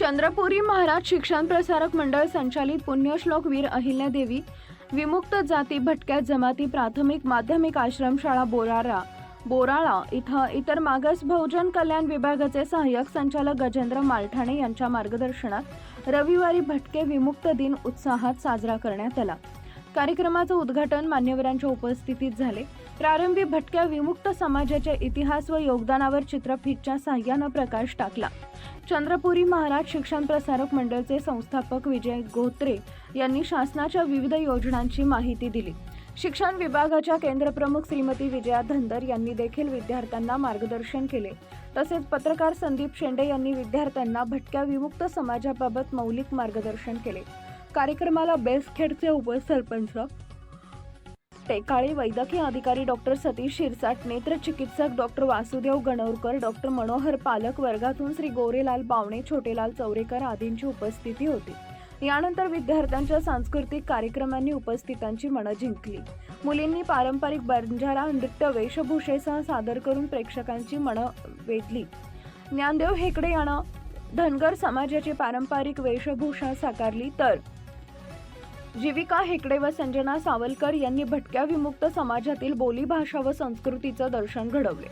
चंद्रपुरी महाराज शिक्षण प्रसारक मंडळ संचालित पुण्यश्लोक वीर अहिल्यादेवी विमुक्त जाती भटक्या जमाती प्राथमिक माध्यमिक आश्रमशाळा बोरारा बोराळा इथं इतर मागास बहुजन कल्याण विभागाचे सहाय्यक संचालक गजेंद्र मालठाणे यांच्या मार्गदर्शनात रविवारी भटके विमुक्त दिन उत्साहात साजरा करण्यात आला. कार्यक्रमाचं उद्घाटन मान्यवरांच्या उपस्थितीत झाले. प्रारंभी भटक्या विमुक्त समाजाच्या इतिहास व योगदानावर चित्रफितच्या साह्यानं प्रकाश टाकला. चंद्रपुरी महाराज शिक्षण प्रसारक मंडळचे संस्थापक विजय गोत्रे यांनी शासनाच्या विविध योजनांची माहिती दिली. शिक्षण विभागाच्या केंद्रप्रमुख श्रीमती विजया धंदर यांनी देखील विद्यार्थ्यांना मार्गदर्शन केले. तसेच पत्रकार संदीप शेंडे यांनी विद्यार्थ्यांना भटक्या विमुक्त समाजाबाबत मौलिक मार्गदर्शन केले. कार्यक्रमाला बेसखेडचे उपसरपंच टेकाळे वैद्यकीय अधिकारी डॉक्टर सतीश शिरसाट नेत्र चिकित्सक डॉक्टर वासुदेव गणवरकर डॉक्टर मनोहर पालक वर्गातून श्री गोरेलाल बावणे छोटेलाल चौरेकर आदींची उपस्थिती होती. यानंतर विद्यार्थ्यांच्या सांस्कृतिक कार्यक्रमांनी उपस्थितांची मनं जिंकली. मुलींनी पारंपरिक बंजारा नृत्य वेशभूषेसह सादर करून प्रेक्षकांची मनं वेधली. ज्ञानदेव हेकडे यानं धनगर समाजाची पारंपरिक वेशभूषा साकारली तर जीविका हेकडे व संजना सावलकर यांनी भटक्या विमुक्त समाजातील बोलीभाषा व संस्कृतीचं दर्शन घडवले.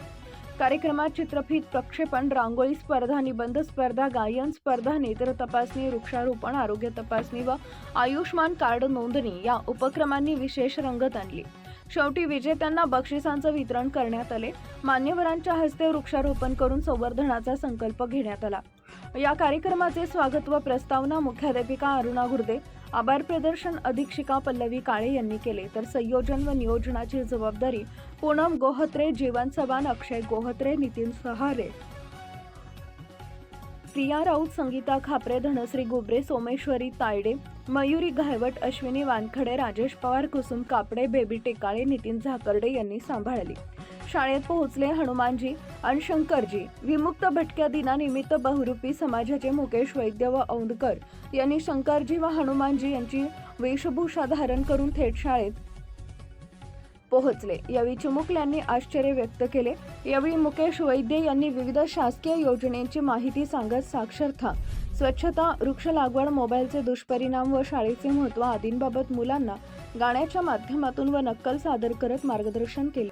कार्यक्रमात चित्रफित प्रक्षेपण रांगोळी स्पर्धा निबंध स्पर्धा गायन स्पर्धा नेत्र तपासणी वृक्षारोपण आरोग्य तपासणी व आयुष्मान कार्ड नोंदणी या उपक्रमांनी विशेष रंगत आणली. शेवटी विजेत्यांना बक्षिसांचं वितरण करण्यात आले. मान्यवरांच्या हस्ते वृक्षारोपण करून संवर्धनाचा संकल्प घेण्यात आला. या कार्यक्रमाचे स्वागत व प्रस्तावना मुख्याध्यापिका अरुणा गुर्दे आभार प्रदर्शन अधीक्षिका पल्लवी काळे यांनी केले. तर संयोजन व नियोजनाची जबाबदारी पूनम गोहत्रे जीवन चव्हाण अक्षय गोहत्रे नितीन सहारे. प्रिया राऊत संगीता खापरे धनश्री गुबरे सोमेश्वरी तायडे मयुरी घायवट अश्विनी वानखडे राजेश पवार कुसुम कापडे बेबी टेकाळे नितीन झाकर्डे यांनी सांभाळली. शाळेत पोहोचले हनुमानजी आणि शंकरजी. विमुक्त भटक्या दिनानिमित्त बहुरूपी समाजाचे मुकेश वैद्य व औंधकर यांनी शंकरजी व हनुमानजी यांची वेशभूषा धारण करून थेट शाळेत पोहोचले. यावेळी चिमुकल यांनी आश्चर्य व्यक्त केले. यावेळी मुकेश वैद्य यांनी विविध शासकीय योजनेची माहिती सांगत साक्षरता स्वच्छता वृक्ष लागवड मोबाईलचे दुष्परिणाम व शाळेचे महत्त्व आदींबाबत मुलांना गाण्याच्या माध्यमातून व नक्कल सादर करत मार्गदर्शन केले.